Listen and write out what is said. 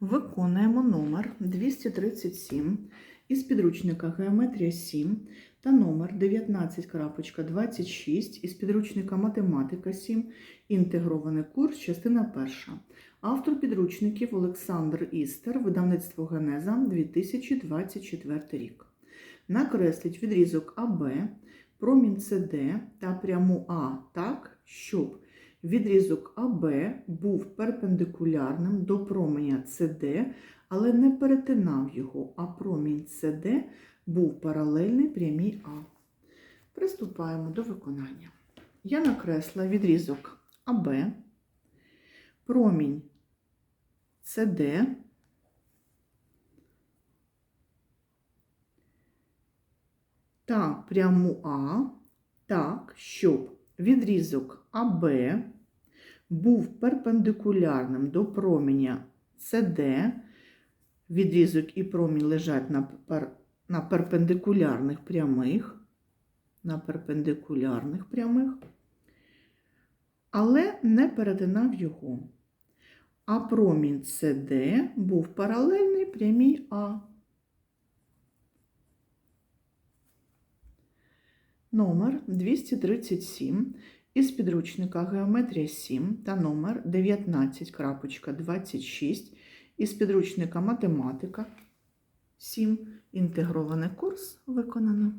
Виконуємо номер 237 із підручника Геометрія 7 та номер 19.26 із підручника Математика 7. Інтегрований курс, частина 1. Автор підручників Олександр Істер, видавництво Генеза 2024 рік. Накресліть відрізок АБ, промінь СД та пряму А так, щоб Відрізок АБ був перпендикулярним до променя CD, але не перетинав його, а промінь CD був паралельний прямій А. Приступаємо до виконання. Я накресла відрізок АБ, промінь CD та пряму А так, щоб відрізок АБ був перпендикулярним до променя CD, відрізок і промінь лежать на, пер, на перпендикулярних прямих, на перпендикулярних прямих, але не перетинав його. А промінь CD був паралельний прямій А. Номер 237 із підручника Геометрія 7 та номер 19.26 із підручника Математика 7. Інтегрований курс виконано.